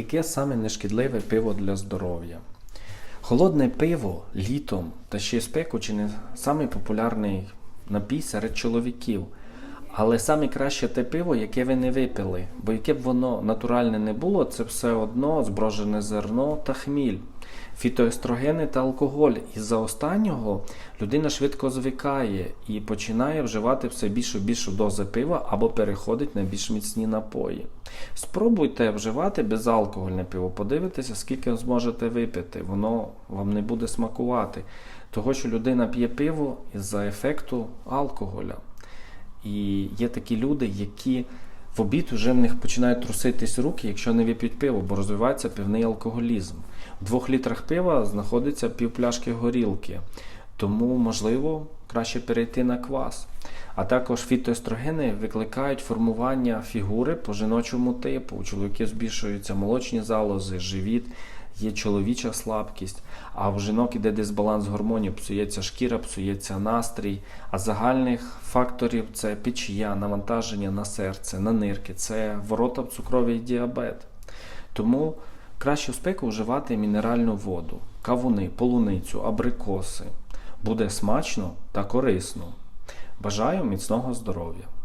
Яке саме нешкідливе пиво для здоров'я? Холодне пиво літом та ще спеку чи не самий популярний напій серед чоловіків. Але саме краще те пиво, яке ви не випили, бо яке б воно натуральне не було, це все одно зброжене зерно та хміль, фітоестрогени та алкоголь. І за останнього людина швидко звикає і починає вживати все більшу і більшу дози пива або переходить на більш міцні напої. Спробуйте вживати безалкогольне пиво, подивитеся, скільки зможете випити. Воно вам не буде смакувати. Того, що людина п'є пиво із-за ефекту алкоголя. І є такі люди, які в обід вже в них починають труситись руки, якщо не вип'ють пиво, бо розвивається пивний алкоголізм. В двох літрах пива знаходиться півпляшки горілки. Тому, можливо, краще перейти на квас. А також фітоестрогени викликають формування фігури по жіночому типу. У чоловіків збільшуються молочні залози, живіт, є чоловіча слабкість, а в жінок іде дисбаланс гормонів, псується шкіра, псується настрій. А загальних факторів це печія, навантаження на серце, на нирки, це ворота в цукровий діабет. Тому краще в спеку вживати мінеральну воду, кавуни, полуницю, абрикоси. Буде смачно та корисно. Бажаю міцного здоров'я!